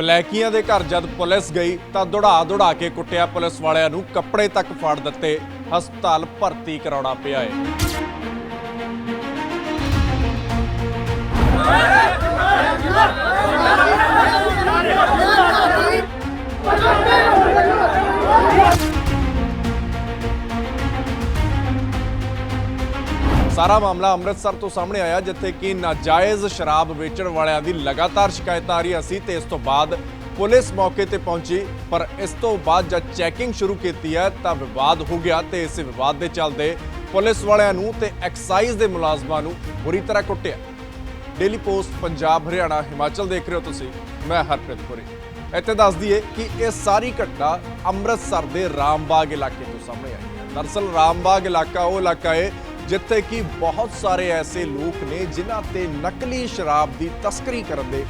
ਬਲੈਕੀਆਂ ਦੇ ਘਰ ਜਦ ਪੁਲਿਸ ਗਈ ਤਾਂ ਦੌੜਾ ਦੌੜਾ ਕੇ ਕੁੱਟਿਆ ਪੁਲਿਸ ਵਾਲਿਆਂ ਨੂੰ ਕੱਪੜੇ ਤੱਕ ਫਾੜ ਦਿੱਤੇ। ਹਸਪਤਾਲ ਭਰਤੀ ਕਰਾਉਣਾ ਪਿਆ ਹੈ ਸਾਰਾ ਮਾਮਲਾ ਅੰਮ੍ਰਿਤਸਰ ਤੋਂ ਸਾਹਮਣੇ ਆਇਆ, ਜਿੱਥੇ ਕਿ ਨਾਜਾਇਜ਼ ਸ਼ਰਾਬ ਵੇਚਣ ਵਾਲਿਆਂ ਦੀ ਲਗਾਤਾਰ ਸ਼ਿਕਾਇਤਾਂ ਆ ਰਹੀਆਂ ਸੀ ਤੇ ਇਸ ਤੋਂ ਬਾਅਦ ਪੁਲਿਸ ਮੌਕੇ ਤੇ ਪਹੁੰਚੀ, ਪਰ ਇਸ ਤੋਂ ਬਾਅਦ ਜਦ ਚੈਕਿੰਗ ਸ਼ੁਰੂ ਕੀਤੀ ਹੈ ਤਾਂ ਵਿਵਾਦ ਹੋ ਗਿਆ ਤੇ ਇਸ ਵਿਵਾਦ ਦੇ ਚੱਲਦੇ ਪੁਲਿਸ ਵਾਲਿਆਂ ਨੂੰ ਤੇ ਐਕਸਾਈਜ਼ ਦੇ ਮੁਲਾਜ਼ਮਾਂ ਨੂੰ ਬੁਰੀ ਤਰ੍ਹਾਂ ਕੁੱਟਿਆ। ਡੇਲੀ ਪੋਸਟ, ਪੰਜਾਬ, ਹਰਿਆਣਾ, ਹਿਮਾਚਲ ਦੇਖ ਰਹੇ ਹੋ ਤੁਸੀਂ, ਮੈਂ ਹਰਪ੍ਰੀਤ ਪੁਰੀ। ਇੱਥੇ ਦੱਸ ਦਈਏ ਕਿ ਇਹ ਸਾਰੀ ਘਟਨਾ ਅੰਮ੍ਰਿਤਸਰ ਦੇ ਰਾਮਬਾਗ ਇਲਾਕੇ ਤੋਂ ਸਾਹਮਣੇ ਆਈ। ਹੈ ਦਰਅਸਲ ਰਾਮਬਾਗ ਇਲਾਕਾ, ਉਹ ਇਲਾਕਾ ਹੈ ਜਿੱਥੇ ਕਿ ਬਹੁਤ ਸਾਰੇ ਐਸੇ ਲੋਕ ਨੇ ਜਿਨ੍ਹਾਂ ਤੇ ਨਕਲੀ ਸ਼ਰਾਬ ਦੀ ਤਸਕਰੀ ਕਰਨ ਦੇ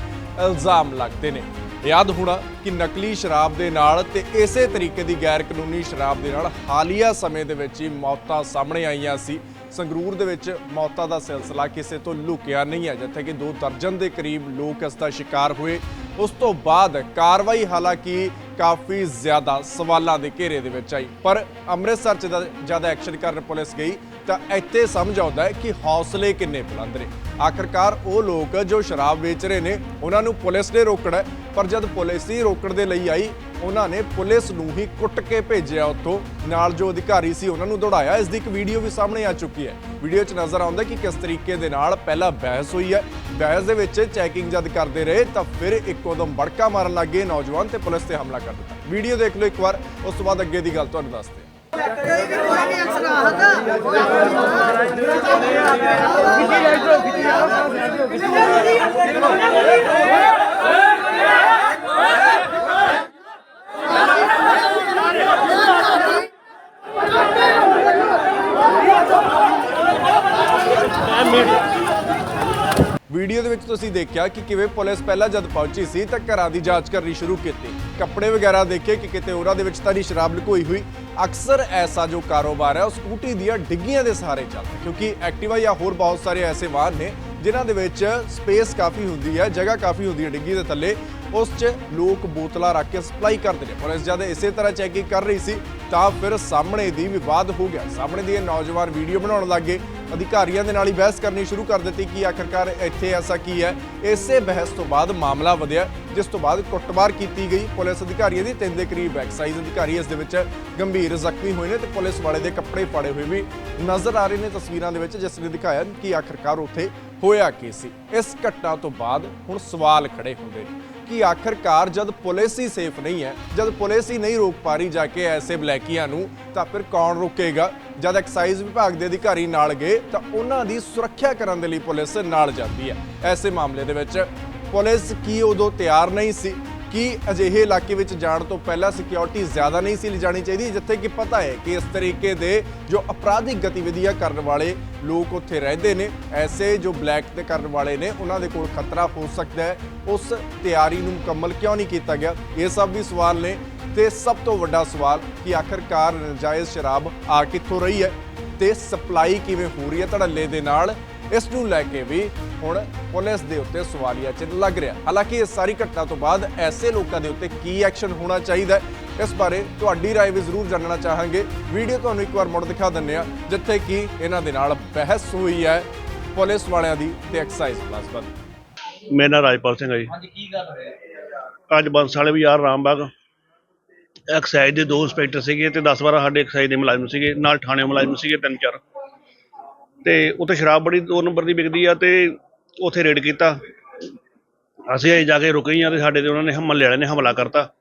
ਇਲਜ਼ਾਮ ਲੱਗਦੇ ਨੇ। ਯਾਦ ਹੋਣਾ ਕਿ ਨਕਲੀ ਸ਼ਰਾਬ ਦੇ ਨਾਲ ਤੇ ਇਸੇ ਤਰੀਕੇ ਦੀ ਗੈਰ ਕਾਨੂੰਨੀ ਸ਼ਰਾਬ ਦੇ ਨਾਲ ਹਾਲੀਆ ਸਮੇਂ ਦੇ ਵਿੱਚ ਹੀ ਮੌਤਾਂ ਸਾਹਮਣੇ ਆਈਆਂ ਸੀ। ਸੰਗਰੂਰ ਦੇ ਵਿੱਚ ਮੌਤਾਂ ਦਾ ਸਿਲਸਿਲਾ ਕਿਸੇ ਤੋਂ ਲੁਕਿਆ ਨਹੀਂ ਹੈ, ਜਿੱਥੇ ਕਿ ਦੋ ਦਰਜਨ ਦੇ ਕਰੀਬ ਲੋਕ ਇਸ ਦਾ ਸ਼ਿਕਾਰ ਹੋਏ। ਉਸ ਤੋਂ ਬਾਅਦ ਕਾਰਵਾਈ ਹਾਲਾਂਕਿ ਕਾਫੀ ਜ਼ਿਆਦਾ ਸਵਾਲਾਂ ਦੇ ਘੇਰੇ ਦੇ ਵਿੱਚ ਆਈ। ਪਰ ਅੰਮ੍ਰਿਤਸਰ ਚ ਜਦ- ਜਦ ਐਕਸ਼ਨ ਕਰਨ ਪੁਲਿਸ ਗਈ ਤਾਂ ਇੱਥੇ ਸਮਝ ਆਉਂਦਾ ਹੈ ਕਿ ਹੌਸਲੇ ਕਿੰਨੇ ਬੁਲੰਦ ਨੇ। ਆਖਰਕਾਰ ਉਹ ਲੋਕ ਜੋ ਸ਼ਰਾਬ ਵੇਚ ਰਹੇ ਨੇ, ਉਹਨਾਂ ਨੂੰ ਪੁਲਿਸ ਨੇ ਰੋਕਣਾ ਪਰ ਜਦ ਪੁਲਿਸ ਹੀ ਰੋਕਣ ਦੇ ਲਈ ਆਈ, ਉਹਨਾਂ ਨੇ ਪੁਲਿਸ ਨੂੰ ਹੀ ਕੁੱਟ ਕੇ ਭੇਜਿਆ ਉੱਥੋਂ। ਨਾਲ ਜੋ ਅਧਿਕਾਰੀ ਸੀ, ਉਹਨਾਂ ਨੂੰ ਦੌੜਾਇਆ। ਇਸ ਦੀ ਇੱਕ ਵੀਡੀਓ ਵੀ ਸਾਹਮਣੇ ਆ ਚੁੱਕੀ ਹੈ। ਵੀਡੀਓ 'ਚ ਨਜ਼ਰ ਆਉਂਦਾ ਕਿ ਕਿਸ ਤਰੀਕੇ ਦੇ ਨਾਲ ਪਹਿਲਾਂ ਬਹਿਸ ਹੋਈ ਹੈ। ਬਹਿਸ ਦੇ ਵਿੱਚ ਚੈਕਿੰਗ ਜਦ ਕਰਦੇ ਰਹੇ, ਤਾਂ ਫਿਰ ਇੱਕੋ ਦਮ ਬੜਕਾ ਮਾਰਨ ਲੱਗੇ ਨੌਜਵਾਨ ਤੇ ਪੁਲਿਸ ਤੇ ਹਮਲਾ ਕਰ ਦਿੱਤਾ। ਵੀਡੀਓ ਦੇਖ ਲਓ ਇੱਕ ਵਾਰ, ਉਸ ਤੋਂ ਬਾਅਦ ਅੱਗੇ ਦੀ ਗੱਲ ਤੁਹਾਨੂੰ ਦੱਸਦੇ ਹਾਂ ਵੀਡੀਓ ਦੇ ਵਿੱਚ ਤੁਸੀਂ ਦੇਖਿਆ ਕਿ ਕਿਵੇਂ ਪੁਲਿਸ ਪਹਿਲਾਂ ਜਦ ਪਹੁੰਚੀ ਸੀ ਤਾਂ ਘਰਾਂ ਦੀ ਜਾਂਚ ਕਰਨੀ ਸ਼ੁਰੂ ਕੀਤੀ। ਕੱਪੜੇ ਵਗੈਰਾ ਦੇਖੇ ਕਿ ਕਿਤੇ ਉਹਨਾਂ ਦੇ ਵਿੱਚ ਤਾਂ ਨਹੀਂ ਸ਼ਰਾਬ ਲੁਕੋਈ ਹੋਈ। ਅਕਸਰ ਐਸਾ ਜੋ ਕਾਰੋਬਾਰ ਹੈ, ਉਹ ਸਕੂਟੀ ਦੀਆਂ ਡਿੱਗੀਆਂ ਦੇ ਸਹਾਰੇ ਚੱਲਦਾ ਕਿਉਂਕਿ ਐਕਟਿਵਾ ਜਾਂ ਹੋਰ ਬਹੁਤ ਸਾਰੇ ਐਸੇ ਵਾਹਨ ਨੇ ਜਿਨ੍ਹਾਂ ਦੇ ਵਿੱਚ ਸਪੇਸ ਕਾਫੀ ਹੁੰਦੀ ਹੈ, ਜਗ੍ਹਾ ਕਾਫੀ ਹੁੰਦੀ ਹੈ ਡਿੱਗੀ ਦੇ ਥੱਲੇ। ਉਸ 'ਚ ਲੋਕ ਬੋਤਲਾਂ ਰੱਖ ਕੇ ਸਪਲਾਈ ਕਰਦੇ ਨੇ। ਪੁਲਿਸ ਜਦ ਇਸੇ ਤਰ੍ਹਾਂ ਚੈਕਿੰਗ ਕਰ ਰਹੀ ਸੀ ਤਾਂ ਫਿਰ ਸਾਹਮਣੇ ਦੀ ਵਿਵਾਦ ਹੋ ਗਿਆ। ਸਾਹਮਣੇ ਦੀ ਇਹ ਨੌਜਵਾਨ ਵੀਡੀਓ ਬਣਾਉਣ ਲੱਗੇ ਅਧਿਕਾਰੀਆਂ ਦੇ ਨਾਲ ਹੀ ਬਹਿਸ ਕਰਨੀ ਸ਼ੁਰੂ ਕਰ ਦਿੱਤੀ ਕਿ ਆਖਰਕਾਰ ਇੱਥੇ ਐਸਾ ਕੀ ਹੈ? ਇਸੇ ਬਹਿਸ ਤੋਂ ਬਾਅਦ ਮਾਮਲਾ ਵਧਿਆ, ਜਿਸ ਤੋਂ ਬਾਅਦ ਕੁੱਟਮਾਰ ਕੀਤੀ ਗਈ। ਪੁਲਿਸ ਅਧਿਕਾਰੀਆਂ ਦੀ ਤਿੰਨ ਦੇ ਕਰੀਬ ਐਕਸਾਈਜ਼ ਅਧਿਕਾਰੀ ਇਸ ਦੇ ਵਿੱਚ ਗੰਭੀਰ ਜ਼ਖਮੀ ਹੋਏ ਨੇ ਤੇ ਪੁਲਿਸ ਵਾਲੇ ਦੇ ਕੱਪੜੇ ਪਾੜੇ ਹੋਏ ਵੀ ਨਜ਼ਰ ਆ ਰਹੇ ਨੇ ਤਸਵੀਰਾਂ ਦੇ ਵਿੱਚ, ਜਿਸ ਨੇ ਦਿਖਾਇਆ ਕਿ ਆਖਰਕਾਰ ਉੱਥੇ ਹੋਇਆ ਕੀ ਸੀ। ਇਸ ਘਟਨਾ ਤੋਂ ਬਾਅਦ ਹੁਣ ਸਵਾਲ ਖੜੇ ਹੁੰਦੇ ਨੇ। ਕਿ ਆਖਰਕਾਰ ਜਦ ਪੁਲਿਸ ਹੀ ਸੇਫ ਨਹੀਂ ਹੈ, ਜਦ ਪੁਲਿਸ ਹੀ ਨਹੀਂ ਰੋਕ ਪਾ ਰਹੀ ਜਾ ਕੇ ਐਸੇ ਬਲੈਕੀਆਂ ਨੂੰ, ਤਾਂ ਫਿਰ ਕੌਣ ਰੋਕੇਗਾ? ਜਦ ਐਕਸਾਈਜ਼ ਵਿਭਾਗ ਦੇ ਅਧਿਕਾਰੀ ਨਾਲ ਗਏ, ਤਾਂ ਉਹਨਾਂ ਦੀ ਸੁਰੱਖਿਆ ਕਰਨ ਦੇ ਲਈ ਪੁਲਿਸ ਨਾਲ ਜਾਂਦੀ ਹੈ। ਐਸੇ ਮਾਮਲੇ ਦੇ ਵਿੱਚ ਪੁਲਿਸ ਕੀ ਉਦੋਂ ਤਿਆਰ ਨਹੀਂ ਸੀ? ਕਿ ਅਜਿਹੇ ਇਲਾਕੇ ਵਿੱਚ ਜਾਣ ਤੋਂ ਪਹਿਲਾਂ ਸਿਕਿਉਰਿਟੀ ਜ਼ਿਆਦਾ ਨਹੀਂ ਸੀ ਲਿਜਾਣੀ ਚਾਹੀਦੀ, ਜਿੱਥੇ ਕਿ ਪਤਾ ਹੈ ਕਿ ਇਸ ਤਰੀਕੇ ਦੇ ਜੋ ਅਪਰਾਧਿਕ ਗਤੀਵਿਧੀਆਂ ਕਰਨ ਵਾਲੇ ਲੋਕ ਉੱਥੇ ਰਹਿੰਦੇ ਨੇ, ਐਸੇ ਜੋ ਬਲੈਕ ਤੇ ਕਰਨ ਵਾਲੇ ਨੇ, ਉਹਨਾਂ ਦੇ ਕੋਲ ਖਤਰਾ ਹੋ ਸਕਦਾ ਹੈ। ਉਸ ਤਿਆਰੀ ਨੂੰ ਮੁਕੰਮਲ ਕਿਉਂ ਨਹੀਂ ਕੀਤਾ ਗਿਆ? ਇਹ ਸਭ ਵੀ ਸਵਾਲ ਨੇ ਤੇ ਸਭ ਤੋਂ ਵੱਡਾ ਸਵਾਲ ਕਿ ਆਖਰਕਾਰ ਨਜਾਇਜ਼ ਸ਼ਰਾਬ ਆ ਕਿੱਥੋਂ ਰਹੀ ਹੈ ਤੇ ਸਪਲਾਈ ਕਿਵੇਂ ਹੋ ਰਹੀ ਹੈ ਧੜੱਲੇ ਦੇ ਨਾਲ? ਇਸ ਨੂੰ ਲੈ ਕੇ ਵੀ ਹੁਣ ਪੁਲਿਸ ਦੇ ਉੱਤੇ ਸਵਾਲੀਆ ਚਿੰਨ੍ਹ ਲੱਗ ਰਿਹਾ ਹਾਲਾਂਕਿ ਇਸ ਸਾਰੀ ਘਟਨਾ ਤੋਂ ਬਾਅਦ ਐਸੇ ਲੋਕਾਂ ਦੇ ਉੱਤੇ ਕੀ ਐਕਸ਼ਨ ਹੋਣਾ ਚਾਹੀਦਾ ਹੈ ਇਸ ਬਾਰੇ ਤੁਹਾਡੀ رائے ਵੀ ਜ਼ਰੂਰ ਜਾਣਨਾ ਚਾਹਾਂਗੇ ਵੀਡੀਓ ਤੁਹਾਨੂੰ ਇੱਕ ਵਾਰ ਮੁੜ ਦਿਖਾ ਦਿੰਨੇ ਆ ਜਿੱਥੇ ਕਿ ਇਹਨਾਂ ਦੇ ਨਾਲ ਬਹਿਸ ਹੋਈ ਹੈ ਪੁਲਿਸ ਵਾਲਿਆਂ ਦੀ ਤੇ ਐਕਸਾਈਜ਼ ਮੁਲਾਜ਼ਮਾਂ ਦੀ ਮੇਰਾ ਨਾਂ ਰਾਜਪਾਲ ਸਿੰਘ ਹੈ ਜੀ ਹਾਂਜੀ ਕੀ ਗੱਲ ਹੋਈ ਅੱਜ ਬੰਸ ਵਾਲੇ ਵੀ ਯਾਰ ਰਾਮਬਾਗ ਐਕਸਾਈਜ਼ ਦੇ ਦੋ ਇੰਸਪੈਕਟਰ ਸੀਗੇ ਤੇ 10 12 ਸਾਡੇ ਐਕਸਾਈਜ਼ ਦੇ ਮੁਲਾਜ਼ਮ ਸੀਗੇ ਨਾਲ ਥਾਣੇ ਮੁਲਾਜ਼ਮ ਸੀਗੇ ਤਿੰਨ ਚਾਰ ਤੇ ਉੱਥੇ ਸ਼ਰਾਬ ਬੜੀ ਦੋ ਨੰਬਰ ਦੀ ਵਿਕਦੀ ਆ ਤੇ ਉੱਥੇ ਰੇਡ ਕੀਤਾ। ਅਸੀਂ ਅਜੇ ਜਾ ਕੇ ਰੁਕੇ ਹੀ ਆ ਤੇ ਸਾਡੇ ਤੇ ਉਹਨਾਂ ਨੇ ਹਮਲੇ ਵਾਲਿਆਂ ਨੇ ਹਮਲਾ ਕਰਤਾ।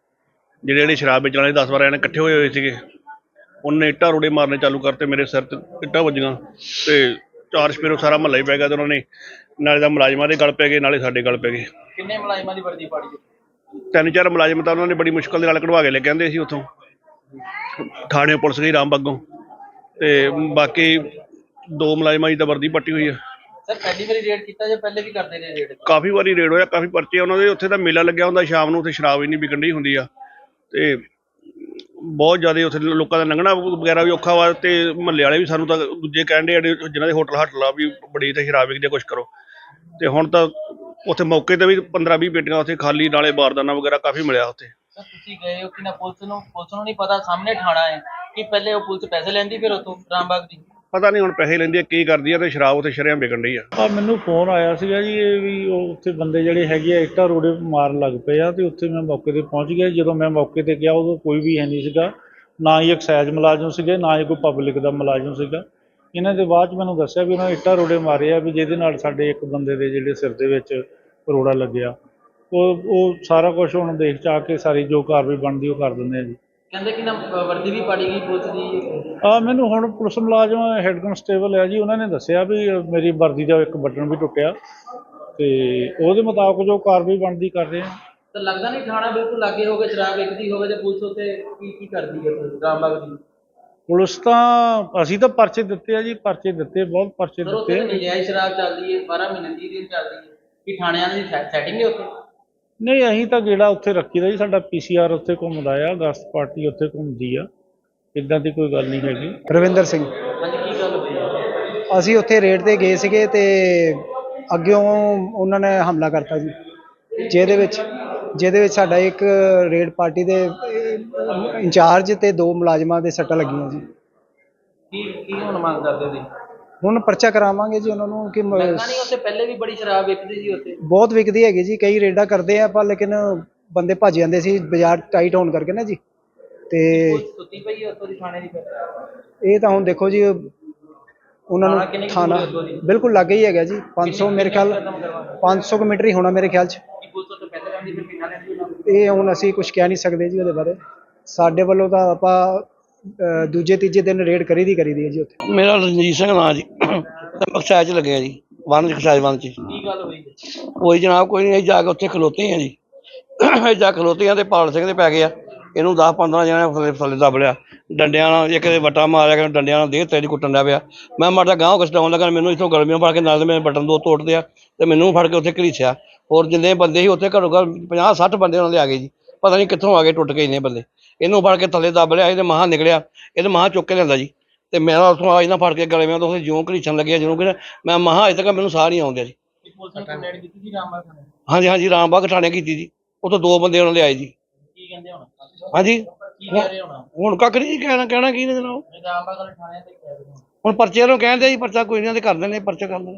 ਜਿਹੜੇ ਜਿਹੜੇ ਸ਼ਰਾਬ ਵੇਚਣ ਵਾਲੇ 10 12 ਜਣੇ ਇਕੱਠੇ ਹੋਏ ਹੋਏ ਸੀਗੇ। ਉਹਨੇ ਇੱਟਾਂ ਰੋੜੇ ਮਾਰਨੇ ਚਾਲੂ ਕਰਤੇ ਮੇਰੇ ਸਿਰ ਤੇ ਇੱਟਾਂ ਵੱਜੀਆਂ ਤੇ ਚਾਰ ਸਪੇਰੋ ਸਾਰਾ ਮਹੱਲਾ ਹੀ ਪੈ ਗਿਆ ਤੇ ਉਹਨਾਂ ਨੇ ਨਾਲੇ ਦਾ ਮੁਲਾਜ਼ਮਾਂ ਦੇ ਗਲ ਪੈ ਗਏ ਨਾਲੇ ਸਾਡੇ ਗਲ ਪੈ ਗਏ। ਕਿੰਨੇ ਮੁਲਾਜ਼ਮਾਂ ਦੀ ਵਰਦੀ ਪਾੜੀ? ਤਿੰਨ ਚਾਰ ਮੁਲਾਜ਼ਮ ਤਾਂ ਉਹਨਾਂ ਨੇ ਬੜੀ ਮੁਸ਼ਕਲ ਦੇ ਨਾਲ ਕਢਵਾ ਕੇ ਲੈ ਕੇ ਆਂਦੇ ਸੀ ਉੱਥੋਂ। ਥਾਣੇ ਪੁਲਿਸ ਗਈ ਰਾਮਬਾਗੋਂ ਤੇ ਬਾਕੀ ਦੋ ਮੁਲਾਜ਼ਮਾਂ ਦੀ ਤਾਂ ਵਰਦੀ ਪੱਟੀ ਹੋਈ ਆ। ਸਰ ਪਹਿਲੀ ਵਾਰੀ ਰੇਡ ਕੀਤਾ ਜਾਂ ਪਹਿਲੇ ਵੀ ਕਰਦੇ ਨੇ ਰੇਡ ਕਾਫੀ ਵਾਰੀ ਰੇਡ ਹੋਇਆ ਕਾਫੀ ਪਰਚੇ ਉਹਨਾਂ ਦੇ ਉੱਥੇ ਤਾਂ ਮੇਲਾ ਲੱਗਿਆ ਹੁੰਦਾ ਸ਼ਾਮ ਨੂੰ ਉੱਥੇ ਸ਼ਰਾਬ ਇੰਨੀ ਵਿਕਣ ਡਈ ਹੁੰਦੀ ਆ। ਤੇ ਬਹੁਤ ਜ਼ਿਆਦਾ ਉੱਥੇ ਲੋਕਾਂ ਦਾ ਲੰਘਣਾ ਵਗੈਰਾ ਵੀ ਔਖਾ ਵਾ ਤੇ ਮਹੱਲੇ ਵਾਲੇ ਵੀ ਸਾਨੂੰ ਤਾਂ ਦੂਜੇ ਕਹਿੰਦੇ ਆ ਜਿਨ੍ਹਾਂ ਦੇ ਹੋਟਲ ਹਟਲਾ ਵੀ ਬੜੀ ਤੇ ਸ਼ਰਾਬ ਵਿਕਦੀ ਕੁਛ ਕਰੋ। ਤੇ ਹੁਣ ਤਾਂ ਉੱਥੇ ਮੌਕੇ ਤੇ ਵੀ 15 20 ਪੇਟੀਆਂ ਉੱਥੇ ਖਾਲੀ ਨਾਲੇ ਬਾਰਦਾਨਾ ਵਗੈਰਾ ਕਾਫੀ ਮਿਲਿਆ ਉੱਥੇ। ਸਰ ਤੁਸੀਂ ਗਏ ਹੋ ਕਿ ਨਾ? ਪੁਲਿਸ ਨੂੰ ਪੁਲਿਸ ਨੂੰ ਨਹੀਂ ਪਤਾ ਸਾਹਮਣੇ ਠਾਣਾ ਹੈ ਕਿ ਪਹਿਲੇ ਉਹ ਪੁਲਿਸ ਪੈਸੇ ਲੈਂਦੀ ਫਿਰ ਉਤੋਂ ਰਾਮਬਾਗ ਦੀ? ਪਤਾ ਨਹੀਂ ਹੁਣ ਪੈਸੇ ਲੈਂਦੀ ਆ, ਕੀ ਕਰਦੀ ਆ ਤੇ ਸ਼ਰਾਬ ਉੱਥੇ ਸ਼ਰੇਆਮ ਵਿਕਣ ਡਈ ਆ। ਆ ਮੈਨੂੰ ਫੋਨ ਆਇਆ ਸੀਗਾ ਜੀ ਇਹ ਵੀ ਉਹ ਉੱਥੇ ਬੰਦੇ ਜਿਹੜੇ ਹੈਗੇ ਆ, ਇੱਟਾਂ ਰੋੜੇ ਮਾਰਨ ਲੱਗ ਪਏ ਆ ਤੇ ਉੱਥੇ ਮੈਂ ਮੌਕੇ ਤੇ ਪਹੁੰਚ ਗਿਆ। ਜਦੋਂ ਮੈਂ ਮੌਕੇ ਤੇ ਗਿਆ, ਉਦੋਂ ਕੋਈ ਵੀ ਹੈ ਨਹੀਂ ਸੀਗਾ। ਨਾ ਹੀ ਐਕਸਾਈਜ਼ ਮੁਲਾਜ਼ਮ ਸੀਗੇ, ਨਾ ਹੀ ਕੋਈ ਪਬਲਿਕ ਦਾ ਮੁਲਾਜ਼ਮ ਸੀਗਾ। ਇਹਨਾਂ ਦੇ ਬਾਅਦ ਚ ਮੈਨੂੰ ਦੱਸਿਆ ਵੀ ਉਹਨਾਂ ਨੇ ਇੱਟਾਂ ਰੋੜੇ ਮਾਰੇ ਆ ਵੀ ਜਿਹਦੇ ਨਾਲ ਸਾਡੇ ਇੱਕ ਬੰਦੇ ਦੇ ਜਿਹੜੇ ਸਿਰ ਦੇ ਵਿੱਚ ਰੋੜਾ ਲੱਗਿਆ। ਉਹ ਉਹ ਸਾਰਾ ਕੁਝ ਹੁਣ ਦੇਖ ਚਾ ਕੇ ਸਾਰੀ ਜੋ ਕਾਰਵਾਈ ਬਣਦੀ ਉਹ ਕਰ ਦਿੰਦੇ ਆ ਜੀ। ਕਹਿੰਦੇ ਕਿ ਨਾ ਵਰਦੀ ਵੀ ਪਾੜੀ ਗਈ ਪੁਲਿਸ ਦੀ। ਆ ਮੈਨੂੰ ਹੁਣ ਪੁਲਿਸ ਮੁਲਾਜ਼ਮ ਹੈੱਡ ਕਨਸਟੇਬਲ ਹੈ ਜੀ ਉਹਨਾਂ ਨੇ ਦੱਸਿਆ ਵੀ ਮੇਰੀ ਵਰਦੀ ਦਾ ਇੱਕ ਬਟਨ ਵੀ ਟੁੱਟਿਆ ਤੇ ਉਹਦੇ ਮੁਤਾਬਕ ਜੋ ਕਾਰਵਾਈ ਬਣਦੀ ਕਰ ਰਹੇ ਆ। ਤਾਂ ਲੱਗਦਾ ਨਹੀਂ ਠਾਣਾ ਬਿਲਕੁਲ ਲਾਗੇ ਹੋਵੇ ਸ਼ਰਾਬ ਵੇਚਦੀ ਹੋਵੇ ਤੇ ਪੁਲਿਸ ਉੱਤੇ ਕੀ ਕੀ ਕਰਦੀ ਹੈ ਰਾਮਬਾਗ ਦੀ ਪੁਲਿਸ ਤਾਂ ਅਸੀਂ ਤਾਂ ਪਰਚੇ ਦਿੱਤੇ ਆ ਜੀ ਪਰਚੇ ਦਿੱਤੇ ਬਹੁਤ ਪਰਚੇ ਦਿੱਤੇ। ਨਜਾਇਜ਼ ਸ਼ਰਾਬ ਚੱਲਦੀ ਹੈ 12 ਮਹੀਨੇ 30 ਦਿਨ ਚੱਲਦੀ ਹੈ। ਕਿ ਥਾਣਿਆਂ ਦੀ ਸੈਟਿੰਗ ਹੈ ਉੱਥੇ? ਨਹੀਂ ਅਸੀਂ ਤਾਂ ਗੇੜਾ ਉੱਥੇ ਰੱਖੀਦਾ ਜੀ ਸਾਡਾ ਪੀਸੀਆਰ ਉੱਥੇ ਘੁੰਮਦਾ ਆ ਗਸਤ ਪਾਰਟੀ ਉੱਥੇ ਘੁੰਮਦੀ ਆ ਇਦਾਂ ਦੀ ਕੋਈ ਗੱਲ ਨਹੀਂ ਹੈਗੀ। ਰਵਿੰਦਰ ਸਿੰਘ। ਹਾਂਜੀ ਕੀ ਗੱਲ ਹੋਈ? ਹੈ? ਅਸੀਂ ਉੱਥੇ ਰੇਡ ਤੇ ਗਏ ਸੀਗੇ ਤੇ ਅੱਗਿਓਂ ਉਹਨਾਂ ਨੇ ਹਮਲਾ ਕਰਤਾ ਜੀ ਜਿਹਦੇ ਵਿੱਚ ਜਿਹਦੇ ਵਿੱਚ ਸਾਡਾ ਇੱਕ ਰੇਡ ਪਾਰਟੀ ਦੇ ਇੰਚਾਰਜ ਤੇ ਦੋ ਮੁਲਾਜ਼ਮਾਂ ਦੇ ਸੱਟਾਂ ਲੱਗੀਆਂ ਜੀ। ਕੀ ਕੀ ਹੁਣ ਮੰਗ ਕਰਦੇ ਤੁਸੀਂ? ਹੁਣ ਪਰਚਾ ਕਰਾਵਾਂਗੇ ਜੀ ਉਹਨਾਂ ਨੂੰ ਕਿ ਮ- ਲੱਗਦਾ ਨਹੀਂ ਉੱਥੇ ਪਹਿਲੇ ਵੀ ਬੜੀ ਸ਼ਰਾਬ ਵੇਚਦੀ ਸੀ ਉੱਥੇ। ਬਹੁਤ ਵਿਕਦੀ ਹੈਗੀ ਜੀ ਕਈ ਰੇਡਾਂ ਕਰਦੇ ਆ ਪਰ ਲੇਕਿਨ ਬੰਦੇ ਭੱਜ ਜਾਂਦੇ ਸੀ ਬਾਜ਼ਾਰ ਟਾਈਟ ਹੋਣ ਕਰਕੇ ਨਾ ਜੀ। ਤੇ ਸੁੱਤੀ ਪਈ ਹੈ ਉੱਥੋਂ ਦੀ ਥਾਣੇ ਦੀ ਫਿਰ? ਇਹ ਤਾਂ ਹੁਣ ਦੇਖੋ ਜੀ ਉਹਨਾਂ ਥਾਣਾ ਕਿੰਨੀ ਨੂੰ ਕੁ ਥਾਣਾ ਦੂਰ ਹੈ ਉੱਥੋਂ ਦੀ? ਬਿਲਕੁਲ ਲੱਗੇ ਹੀ ਹੈਗਾ ਜੀ 500 ਮੇਰੇ ਖਿਆਲ ਖਤਮ ਕਰਵਾਉਣਾ 500 ਕੁ ਮੀਟਰ ਹੀ ਹੋਣਾ ਮੇਰੇ ਖਿਆਲ 'ਚ। ਕਿ ਪੁਲਿਸ ਉੱਤੇ ਪੈਸੇ ਲੈਂਦੀ ਫਿਰ ਮਹੀਨਾ ਲੈਂਦੀ ਉਹਨਾਂ ਨੂੰ? ਇਹ ਹੁਣ ਅਸੀਂ ਕੁਝ ਕਹਿ ਨਹੀਂ ਸਕਦੇ ਜੀ ਉਹਦੇ ਬਾਰੇ। ਸਾਡੇ ਵੱਲੋਂ ਤਾਂ ਆਪਾਂ ਦੂਜੇ ਤੀਜੇ ਦਿਨ ਰੇਡ ਕਰੀ ਦੀ ਕਰੀ ਦੀ ਹੈ ਜੀ ਉੱਥੇ? ਮੇਰਾ ਰਣਜੀਤ ਸਿੰਘ ਨਾਂ ਜੀ। ਮਕਸਦ ਚ ਲੱਗਿਆ ਜੀ ਵਨ ਚ ਖਸਾਜ ਵਨ ਚ। ਕੀ ਗੱਲ ਹੋਈ? ਕੋਈ ਜਨਾਬ ਕੋਈ ਨਹੀਂ ਅਸੀਂ ਜਾ ਕੇ ਉੱਥੇ ਖਲੋਤੇ ਆ ਜੀ। ਅਸੀਂ ਜਾ ਕੇ ਖਲੋਤੇ ਆ ਤੇ ਪਾਲ ਸਿੰਘ ਦੇ ਪੈ ਗਿਆ ਇਹਨੂੰ 10 15 ਜਣੇ ਥੱਲੇ ਥੱਲੇ ਦੱਬ ਲਿਆ। ਡੰਡਿਆਂ ਨਾਲ ਇੱਕ ਦੇ ਵੱਟਾ ਮਾਰਿਆ ਕਿ ਡੰਡਿਆਂ ਨਾਲ ਦੇਹ ਤੇਰੀ ਕੁੱਟਣ ਡਿਆ ਪਿਆ। ਮੈਂ ਮਾਰਦਾ ਗਾਂਹ ਕਸਟਾਉਣ ਲੱਗਾ ਮੈਨੂੰ ਇੱਥੋਂ ਗਲਮੀਆਂ ਪਾ ਕੇ ਨਾਲ ਦੇ ਮੇਰੇ ਬਟਨ ਦੋ ਤੋੜਦੇ ਆ ਤੇ ਮੈਨੂੰ ਫੜ ਕੇ ਉੱਥੇ ਘਰੀਸਿਆ। ਹੋਰ ਜਿੰਨੇ ਬੰਦੇ ਸੀ ਉੱਥੇ ਘੱਟੋ ਘੱਟ 50 60 ਬੰਦੇ ਉਹਨਾਂ ਦੇ ਆ ਗਏ ਜੀ। ਪਤਾ ਨਹੀਂ ਕਿੱਥੋਂ ਆ ਗਏ ਟੁੱਟ ਕੇ ਇੰਨੇ ਬੰਦੇ। ਇਹਨੂੰ ਫੜ ਕੇ ਥੱਲੇ ਦੱਬ ਲਿਆ ਇਹਦੇ ਮਹਾਂ ਨਿਕਲਿਆ। ਇਹਦੇ ਮਹਾਂ ਚੁੱਕ ਕੇ ਲਿਆਂਦਾ ਜੀ। ਤੇ ਮੇਰਾ ਉੱਥੋਂ ਆ ਇਹਨਾਂ ਫੜ ਕੇ ਗਲੇ ਮੈਂ ਤੋਂ ਜਿਉਂ ਘਰੀਸਣ ਲੱਗਿਆ ਜਿਉਂ ਕਿ ਮੈਂ ਮਹਾਂ ਅਜੇ ਤੱਕ ਮੈਨੂੰ ਸਾਹ ਨਹੀਂ ਆਉਂਦਿਆ ਜੀ। ਨੇ ਹਾਂਜੀ ਹਾਂਜੀ ਰਾਮਬਾਗ ਥਾਣੇ ਕੀਤੀ ਜੀ। ਉੱਥੋਂ ਦੋ ਬੰਦੇ ਉਹਨਾਂ ਦੇ ਆਏ ਜੀ। ਕੀ ਕਹਿੰਦੇ ਹੁਣ? ਹਾਂਜੀ? ਹੁਣ? ਕੱਖ ਨਹੀਂ ਜੀ ਕਹਿਣਾ ਕਹਿਣਾ ਕੀ ਨੇ ਜਨਾਬ? ਹੁਣ ਪਰਚੇ ਨੂੰ ਕਹਿੰਦੇ ਜੀ ਪਰਚਾ ਕੋਈ ਨਹੀਂ ਤੇ ਕਰ ਦਿੰਦੇ ਪਰਚਾ ਕਰ ਦਿੰਦੇ।